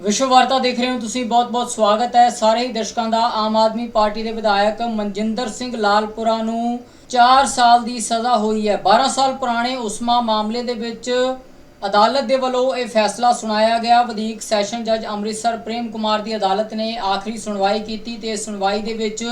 ਵਿਸ਼ਵ ਵਾਰਤਾ ਦੇਖ ਰਹੇ ਹੋ ਤੁਸੀਂ, ਬਹੁਤ-ਬਹੁਤ ਸਵਾਗਤ ਹੈ। ਸਾਰੇ ਹੀ ਦਰਸ਼ਕਾਂ ਦਾ, ਆਮ ਆਦਮੀ ਪਾਰਟੀ ਦੇ ਵਿਧਾਇਕ ਮਨਜਿੰਦਰ ਸਿੰਘ ਲਾਲਪੁਰਾ ਨੂੰ 4 ਸਾਲ ਦੀ ਸਜ਼ਾ ਹੋਈ ਹੈ। 12 ਸਾਲ ਪੁਰਾਣੇ ਉਸਮਾ ਮਾਮਲੇ ਦੇ ਵਿੱਚ ਅਦਾਲਤ ਦੇ ਵੱਲੋਂ ਇਹ ਫੈਸਲਾ ਸੁਣਾਇਆ ਗਿਆ। ਵਧੀਕ ਸੈਸ਼ਨ ਜੱਜ ਅੰਮ੍ਰਿਤਸਰ ਪ੍ਰੇਮ ਕੁਮਾਰ ਦੀ ਅਦਾਲਤ ਨੇ ਆਖਰੀ ਸੁਣਵਾਈ ਕੀਤੀ ਤੇ ਇਸ ਸੁਣਵਾਈ ਦੇ ਵਿੱਚ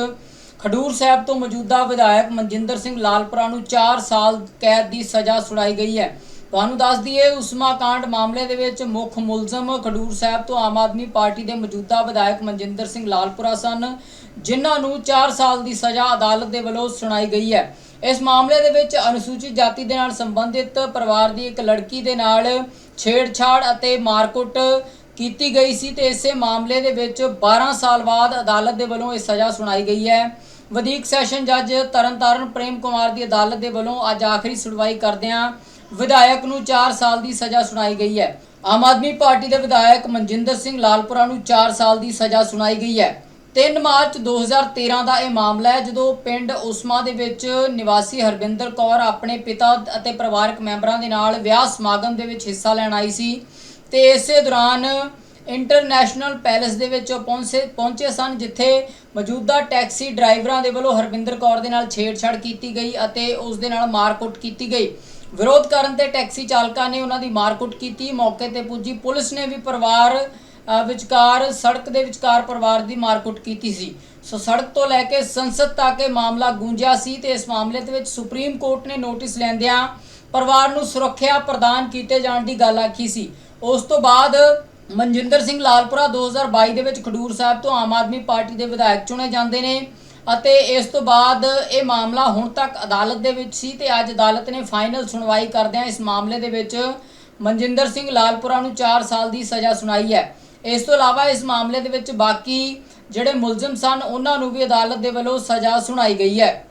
ਖਡੂਰ ਸਾਹਿਬ ਤੋਂ ਮੌਜੂਦਾ ਵਿਧਾਇਕ ਮਨਜਿੰਦਰ ਸਿੰਘ ਲਾਲਪੁਰਾ ਨੂੰ 4 ਸਾਲ ਕੈਦ ਦੀ ਸਜ਼ਾ ਸੁਣਾਈ ਗਈ ਹੈ। ਤੁਹਾਨੂੰ ਦੱਸ ਦਈਏ ਉਸਮਾ ਕਾਂਡ ਮਾਮਲੇ ਦੇ ਵਿੱਚ ਮੁੱਖ ਮੁਲਜ਼ਮ ਖਡੂਰ ਸਾਹਿਬ ਤੋਂ ਆਮ ਆਦਮੀ ਪਾਰਟੀ ਦੇ ਮੌਜੂਦਾ ਵਿਧਾਇਕ ਮਨਜਿੰਦਰ ਸਿੰਘ ਲਾਲਪੁਰਾ ਸਨ, ਜਿਨ੍ਹਾਂ ਨੂੰ 4 ਸਾਲ ਦੀ ਸਜ਼ਾ ਅਦਾਲਤ ਦੇ ਵੱਲੋਂ ਸੁਣਾਈ ਗਈ ਹੈ। ਇਸ ਮਾਮਲੇ ਦੇ ਵਿੱਚ ਅਨੁਸੂਚਿਤ ਜਾਤੀ ਦੇ ਨਾਲ ਸੰਬੰਧਿਤ ਪਰਿਵਾਰ ਦੀ ਇੱਕ ਲੜਕੀ ਦੇ ਨਾਲ ਛੇੜਛਾੜ ਅਤੇ ਮਾਰਕੁੱਟ ਕੀਤੀ ਗਈ ਸੀ ਤੇ ਇਸੇ ਮਾਮਲੇ ਦੇ ਵਿੱਚ 12 ਸਾਲ ਬਾਅਦ ਅਦਾਲਤ ਦੇ ਵੱਲੋਂ ਇਹ ਸਜ਼ਾ ਸੁਣਾਈ ਗਈ ਹੈ। ਵਧੀਕ ਸੈਸ਼ਨ ਜੱਜ ਤਰਨਤਾਰਨ ਪ੍ਰੇਮ ਕੁਮਾਰ ਦੀ ਅਦਾਲਤ ਦੇ ਵੱਲੋਂ ਅੱਜ ਆਖਰੀ ਸੁਣਵਾਈ ਕਰਦਿਆਂ ਵਿਧਾਇਕ ਨੂੰ 4 ਸਾਲ ਦੀ ਸਜ਼ਾ ਸੁਣਾਈ ਗਈ ਹੈ। ਆਮ ਆਦਮੀ ਪਾਰਟੀ ਦੇ ਵਿਧਾਇਕ ਮਨਜਿੰਦਰ ਸਿੰਘ ਲਾਲਪੁਰਾ ਨੂੰ 4 ਸਾਲ ਦੀ ਸਜ਼ਾ ਸੁਣਾਈ ਗਈ ਹੈ। 3 ਮਾਰਚ 2013 ਦਾ ਇਹ ਮਾਮਲਾ ਹੈ, ਜਦੋਂ ਪਿੰਡ ਉਸਮਾ ਦੇ ਵਿੱਚ ਨਿਵਾਸੀ ਹਰਵਿੰਦਰ ਕੌਰ ਆਪਣੇ ਪਿਤਾ ਅਤੇ ਪਰਿਵਾਰਕ ਮੈਂਬਰਾਂ ਦੇ ਨਾਲ ਵਿਆਹ ਸਮਾਗਮ ਦੇ ਵਿੱਚ ਹਿੱਸਾ ਲੈਣ ਆਈ ਸੀ ਤੇ ਇਸੇ ਦੌਰਾਨ ਇੰਟਰਨੈਸ਼ਨਲ ਪੈਲੇਸ ਦੇ ਵਿੱਚ ਪਹੁੰਚੇ ਪਹੁੰਚੇ ਸਨ, ਜਿੱਥੇ ਮੌਜੂਦਾ ਟੈਕਸੀ ਡਰਾਈਵਰਾਂ ਦੇ ਵੱਲੋਂ ਹਰਬਿੰਦਰ ਕੌਰ ਦੇ ਨਾਲ ਛੇੜਛਾੜ ਕੀਤੀ ਗਈ ਅਤੇ ਉਸ ਦੇ ਨਾਲ ਮਾਰਕੁੱਟ ਕੀਤੀ ਗਈ। ਵਿਰੋਧ ਕਰਨ ਤੇ ਟੈਕਸੀ ਚਾਲਕਾਂ ਨੇ ਉਹਨਾਂ ਦੀ ਮਾਰਕੁੱਟ ਕੀਤੀ, ਮੌਕੇ ਤੇ ਪੁੱਜੀ ਪੁਲਿਸ ਨੇ ਵੀ ਪਰਿਵਾਰ ਵਿਚਕਾਰ, ਸੜਕ ਦੇ ਵਿਚਕਾਰ ਪਰਿਵਾਰ ਦੀ ਮਾਰਕੁੱਟ ਕੀਤੀ ਸੀ। ਸੋ ਸੜਕ ਤੋਂ ਲੈ ਕੇ ਸੰਸਦ ਤੱਕ ਇਹ ਮਾਮਲਾ ਗੂੰਜਿਆ ਸੀ ਤੇ ਇਸ ਮਾਮਲੇ ਦੇ ਵਿੱਚ ਸੁਪਰੀਮ ਕੋਰਟ ਨੇ ਨੋਟਿਸ ਲੈਂਦਿਆਂ ਪਰਿਵਾਰ ਨੂੰ ਸੁਰੱਖਿਆ ਪ੍ਰਦਾਨ ਕੀਤੇ ਜਾਣ ਦੀ ਗੱਲ ਆਖੀ ਸੀ। ਉਸ ਤੋਂ ਬਾਅਦ ਮਨਜਿੰਦਰ ਸਿੰਘ ਲਾਲਪੁਰਾ 2022 ਦੇ ਵਿੱਚ ਖਡੂਰ ਸਾਹਿਬ ਤੋਂ ਆਮ ਆਦਮੀ ਪਾਰਟੀ ਦੇ ਵਿਧਾਇਕ ਚੁਣੇ ਜਾਂਦੇ ਨੇ। ਅਤੇ ਇਸ ਤੋਂ ਬਾਅਦ ਇਹ ਮਾਮਲਾ ਹੁਣ ਤੱਕ ਅਦਾਲਤ ਦੇ ਵਿੱਚ ਸੀ ਤੇ ਅੱਜ ਅਦਾਲਤ ਨੇ ਫਾਈਨਲ ਸੁਣਵਾਈ ਕਰਦਿਆਂ ਇਸ ਮਾਮਲੇ ਦੇ ਵਿੱਚ ਮਨਜਿੰਦਰ ਸਿੰਘ ਲਾਲਪੁਰਾ ਨੂੰ 4 ਸਾਲ ਦੀ ਸਜ਼ਾ ਸੁਣਾਈ ਹੈ। ਇਸ ਤੋਂ ਇਲਾਵਾ ਇਸ ਮਾਮਲੇ ਦੇ ਵਿੱਚ ਬਾਕੀ ਜਿਹੜੇ ਮੁਲਜ਼ਮ ਸਨ, ਉਹਨਾਂ ਨੂੰ ਵੀ ਅਦਾਲਤ ਦੇ ਵੱਲੋਂ ਸਜ਼ਾ ਸੁਣਾਈ ਗਈ ਹੈ।